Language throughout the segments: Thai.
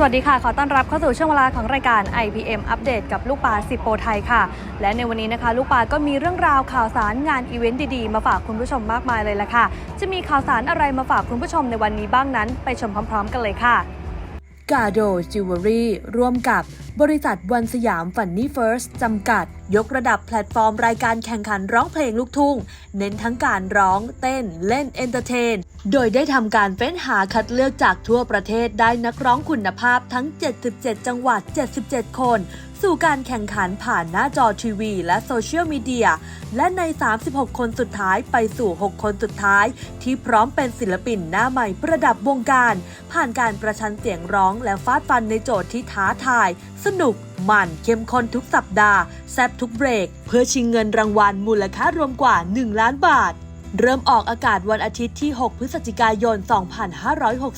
สวัสดีค่ะ ขอต้อนรับเข้าสู่ช่วงเวลาของรายการ IPM อัปเดตกับลูกปลาสิบโปรไทยค่ะ และในวันนี้นะคะ ลูกปลาก็มีเรื่องราวข่าวสารงานอีเวนต์ดีๆ มาฝากคุณผู้ชมมากมายเลยละค่ะ จะมีข่าวสารอะไรมาฝากคุณผู้ชมในวันนี้บ้างนั้น ไปชมพร้อมๆ กันเลยค่ะกาโดจิวเวลรี่ร่วมกับบริษัทวันสยามฟันนี่เฟิร์สจำกัด ยกระดับแพลตฟอร์มรายการแข่งขันร้องเพลงลูกทุ่ง เน้นทั้งการร้องเต้นเล่นเอนเตอร์เทน โดยได้ทำการเฟ้นหาคัดเลือกจากทั่วประเทศได้นักร้องคุณภาพทั้ง 77 จังหวัด 77 คน สู่การแข่งขันผ่านหน้าจอทีวี และโซเชียลมีเดีย และใน 36 คนสุดท้ายไปสู่ 6 คนสุดท้าย ที่พร้อมเป็นศิลปินหน้าใหม่ประดับวงการ ผ่านการประชันเสียงร้องและฟาดฟันในโจทย์ที่ท้าทาย สนุก มันเข้มข้นทุกสัปดาห์ แซบทุกเบรก เพื่อชิงเงินรางวัลมูลค่ารวมกว่า 1 ล้านบาท เริ่มออกอากาศวันอาทิตย์ที่ 6 พฤศจิกายน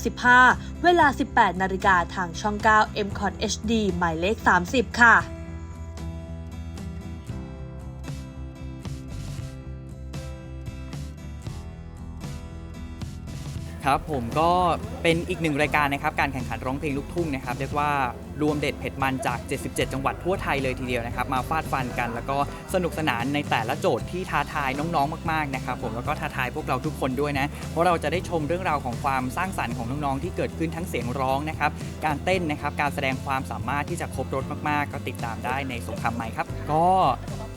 2565 เวลา 18 นาฬิกาทางช่อง 9 m c o t HD หมายเลข 30 ค่ะ ครับ ผมก็เป็นอีกหนึ่งรายการนะครับ การแข่งขันร้องเพลงลูกทุ่งนะครับ เรียกว่ารวมเด็ดเผ็ดมันจาก 77 จังหวัดทั่วไทยเลยทีเดียวนะครับ มาฟาดฟันกัน แล้วก็สนุกสนานในแต่ละโจทย์ที่ท้าทายน้องๆ มากๆนะครับผมแล้วก็ท้าทายพวกเราทุกคนด้วยนะ เพราะเราจะได้ชมเรื่องราวของความสร้างสรรค์ของน้องๆที่เกิดขึ้นทั้งเสียงร้องนะครับการเต้นนะครับการแสดงความสามารถที่จะครบรถมากๆ ก็ติดตามได้ในสงครามไม้ครับ ก็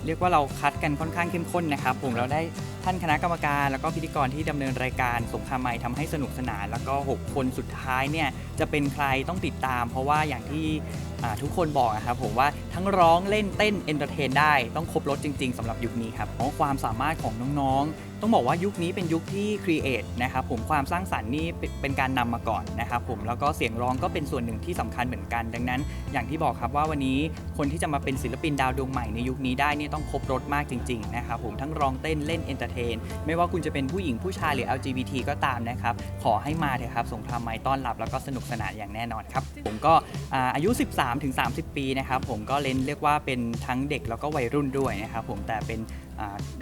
เรียกว่าเราคัดกันค่อนข้างเข้มข้นนะครับผมเราได้ท่านคณะกรรมการ แล้วก็พิธีกรที่ดำเนินรายการสงครามไม้ทำให้สนุกสนาน แล้วก็ 6 คนสุดท้ายเนี่ยจะเป็นใครต้องติดตาม เพราะว่าอย่างที่อ่า ทุกคนบอกอะครับผมว่าทั้งร้องเล่นเต้นเอนเตอร์เทนได้ต้องครบรถจริง ๆสำหรับยุคนี้ครับเพราะความสามารถของน้องๆ ต้องบอกว่ายุคนี้เป็นยุคที่ครีเอทนะครับผมความสร้างสรรค์นี่เป็นการนำมาก่อนนะครับผมแล้วก็เสียงร้องก็เป็นส่วนหนึ่งที่สำคัญเหมือนกัน ดังนั้น อย่างที่บอกครับว่าวันนี้คนที่จะมาเป็นศิลปินดาวดวงใหม่ในยุคนี้ได้เนี่ยต้องครบรถมากจริงๆนะครับผมทั้งร้องเต้นเล่นเอนเตอร์เทนไม่ว่าคุณจะเป็นผู้หญิงผู้ชายหรือ LGBT ก็ตามนะครับขอให้มาเถอะครับสงครามไม้ต้อนรับ แล้วก็สนุกสนานอย่างแน่นอนครับผมก็อาอายุ 13ถึง 30 ปีนะครับผมก็เล่นเรียกว่าเป็นทั้งเด็กแล้วก็วัยรุ่นด้วยนะครับผมแต่เป็น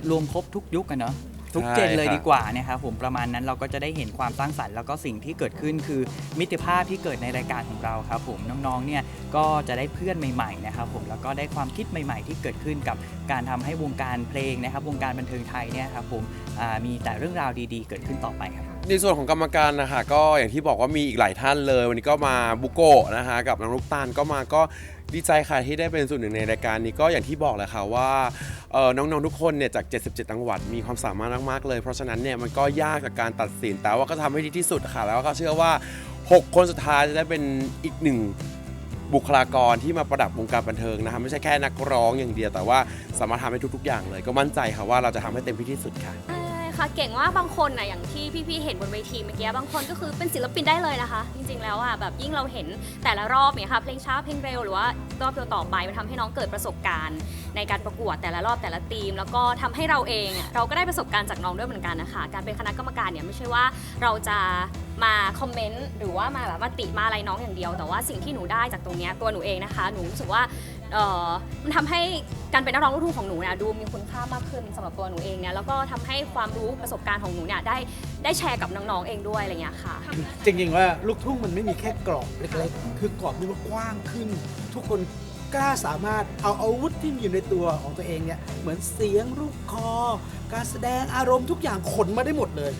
รวมครบทุกยุคกันเนาะ ทุกเจนเลยใช่ครับดีกว่านะครับผมประมาณนั้นเราก็จะได้เห็นความสร้างสรรค์แล้วก็สิ่งที่เกิดขึ้นคือมิตรภาพที่เกิดในรายการของเราครับผมน้องๆเนี่ยก็จะได้เพื่อนใหม่ๆนะครับผมแล้วก็ได้ความคิดใหม่ ๆ ที่เกิดขึ้นกับการทำให้วงการเพลงนะครับ วงการบันเทิงไทยเนี่ยครับผมอ่ามีแต่เรื่องราวดีๆ เกิดขึ้นต่อไปครับในส่วนของกรรมการนะคะก็อย่างที่บอกว่ามีอีกหลายท่านเลย วันนี้ก็มาบุโกะนะคะกับน้องลูกตาลก็มาก็ ดีใจค่ะที่ได้เป็นส่วนหนึ่งในรายการนี้ก็อย่างที่บอกแหละค่ะว่าน้องๆทุกคนเนี่ยจาก 77จังหวัดมีความสามารถมากๆเลย เพราะฉะนั้นเนี่ยมันก็ยากกับการตัดสินแต่ว่าก็ทำให้ดีที่สุดค่ะ แล้วก็เชื่อว่า 6 คนสุดท้ายจะได้เป็นอีกหนึ่งบุคลากรที่มาประดับวงการบันเทิงนะคะไม่ใช่แค่นักร้องอย่างเดียวแต่ว่าสามารถทำให้ทุก ๆ อย่างเลย ก็มั่นใจค่ะว่าเราจะทำให้เต็มที่ที่สุดค่ะ ค่ะ เก่งว่าบางคนนะอย่างที่พี่ๆเห็นบนเวทีเมื่อกี้บางคนก็คือเป็นศิลปินได้เลยนะคะ จริงๆแล้วอะแบบยิ่งเราเห็นแต่ละรอบเนี่ยค่ะเพลงช้าเพลงเร็วหรือว่ารอบต่อไปมันทำให้น้องเกิดประสบการณ์ ในการประกวดแต่ละรอบแต่ละทีม แล้วก็ทำให้เราเองอะเราก็ได้ประสบการณ์จากน้องด้วยเหมือนกันนะคะ การเป็นคณะกรรมการเนี่ยไม่ใช่ว่าเราจะมาคอมเมนต์หรือว่ามาแบบมาติมาอะไรน้องอย่างเดียว แต่ว่าสิ่งที่หนูได้จากตรงเนี้ยตัวหนูเองนะคะ หนูรู้สึกว่า เอ่อมันทำให้การเป็นนักร้องลูกทุ่งของหนูเนี่ยดูมีคุณค่ามากขึ้นสำหรับตัวหนูเองเนี่ยแล้วก็ทำให้ความรู้ประสบการณ์ของหนูเนี่ยได้ได้แชร์กับน้องๆเองด้วยอะไรเงี้ยค่ะ จริงๆว่าลูกทุ่งมันไม่มีแค่กรอบเล็กๆคือกรอบนี่มันกว้างขึ้น ทุกคนกล้าสามารถเอาอาวุธที่มีอยู่ในตัวของตัวเองเนี่ยเหมือนเสียงลูกคอ การแสดงอารมณ์ทุกอย่างขนมาได้หมดเลย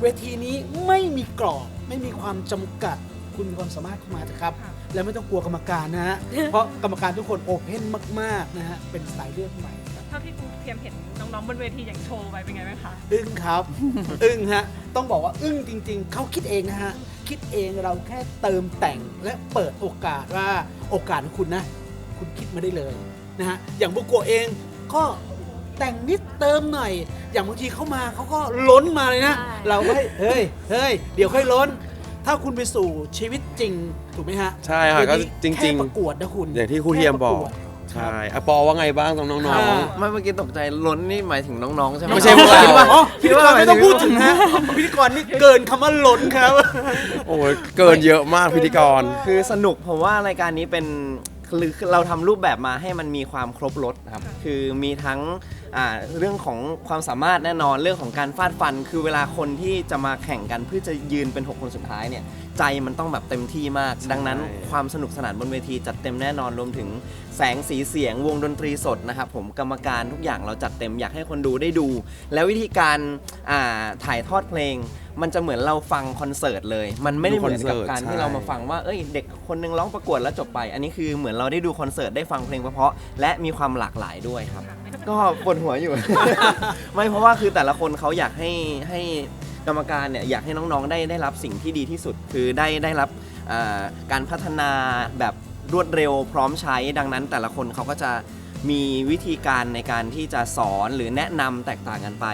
เวทีนี้ไม่มีกรอบไม่มีความจำกัด คุณมีความสามารถเข้ามาเถอะครับ แล้วไม่ต้องกลัวกรรมการนะฮะ เพราะกรรมการทุกคนโอเพนมากๆนะฮะ เป็นสายเลือดใหม่ครับเท่าที่ครูเทียมเห็นน้องๆบนเวทีอย่างโชว์ไปเป็นไงไหมคะอึ้งครับ อึ้งฮะ ต้องบอกว่าอึ้งจริง ๆ เขาคิดเองนะฮะ คิดเองเราแค่เติมแต่งและเปิดโอกาสว่าโอกาสของคุณนะ คุณคิดมาได้เลยนะฮะ อย่างบุโกะเองก็แต่งนิดเติมหน่อย อย่างบางทีเขามาเขาก็ล้นมาเลยนะใช่เราก็เฮ้ย เฮ้ย เดี๋ยวค่อยล้น ถ้าคุณไปสู่ชีวิตจริงถูกไหมฮะใช่ค่ะก็เดี๋ยวนี้จริงๆ แค่ประกวดนะคุณอย่างที่ครูเทียมบอกแค่ประวดใช่อะปอว่าไงบ้างตรงน้องอ่าๆไม่เมื่อกี้ตกใจล้นนี่หมายถึงน้องๆใช่ไหมไม่ใช่พวกเรา คิดว่าอ๋อพิธีกรไม่ต้องคิพูดว่าถึงฮะพิธีกรนี่เกินคำว่าล้นครับโอ้ยเกินเยอะมากพิธีกร คือสนุกผมว่ารายการนี้เป็น คือคือเราทำรูปแบบมาให้มันมีความครบรถนะครับ คือมีทั้งอ่าเรื่องของความสามารถแน่นอนเรื่องของการฟาดฟัน คือเวลาคนที่จะมาแข่งกันเพื่อจะยืนเป็น 6 คนสุดท้ายเนี่ย ใจมันต้องแบบเต็มที่มาก ดังนั้นใช่ความสนุกสนานบนเวทีจัดเต็มแน่นอนรวมถึงแสงสีเสียงวงดนตรีสดนะครับผมกรรมการทุกอย่างเราจัดเต็มอยากให้คนดูได้ดู แล้ววิธีการอ่าถ่ายทอดเพลง มันจะเหมือนเราฟังคอนเสิร์ตเลย มันไม่ได้เหมือนกับการที่เรามาฟังว่า เอ้ย เด็กคนนึงร้องประกวดแล้วจบไป อันนี้คือเหมือนเราได้ดูคอนเสิร์ตได้ฟังเพลงเพราะๆและมีความหลากหลายด้วยครับ ก็ปวดหัวอยู่ ไม่เพราะว่าคือแต่ละคนเขาอยากให้ให้กรรมการเนี่ยอยากให้น้องๆได้ได้รับสิ่งที่ดีที่สุด คือได้ได้รับอ่าการพัฒนาแบบรวดเร็วพร้อมใช้ดังนั้นแต่ละคนเขาก็จะ มีวิธีการในการที่จะสอนหรือแนะนำแตกต่างกันไป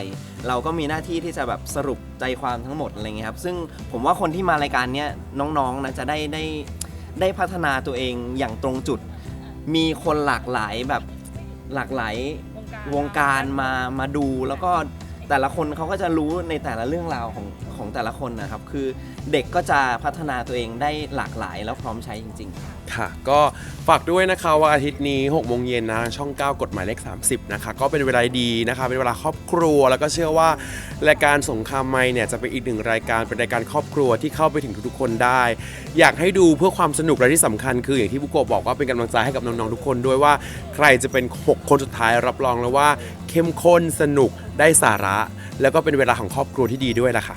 เราก็มีหน้าที่ที่จะแบบสรุปใจความทั้งหมดอะไรเงี้ยครับซึ่งผมว่าคนที่มารายการเนี้ยน้องๆนะจะได้ได้ได้พัฒนาตัวเองอย่างตรงจุด มีคนหลากหลายแบบหลากหลายวงการมามาดูแล้วก็แต่ละคนเขาก็จะรู้ในแต่ละเรื่องราวของ ของแต่ละคนนะครับ คือเด็กก็จะพัฒนาตัวเองได้หลากหลายแล้วพร้อมใช้จริง ๆ ค่ะ ก็ฝากด้วยนะคะว่าอาทิตย์นี้6โมงเย็นนะช่อง 9 กฎหมายเลข 30 นะคะ ก็เป็นเวลาดีนะคะ เป็นเวลาครอบครัว แล้วก็เชื่อว่ารายการสงครามไม้เนี่ยจะเป็นอีกหนึ่งรายการเป็นรายการครอบครัวที่เข้าไปถึงทุกๆคนได้ อยากให้ดูเพื่อความสนุกและที่สำคัญคืออย่างที่บุโกะบอกว่าเป็นกำลังใจให้กับน้องๆทุกคนด้วยว่าใครจะเป็น 6 คนสุดท้ายรับรองแล้วว่า เข้มข้นสนุกได้สาระ แล้วก็เป็นเวลาของครอบครัวที่ดีด้วยล่ะค่ะ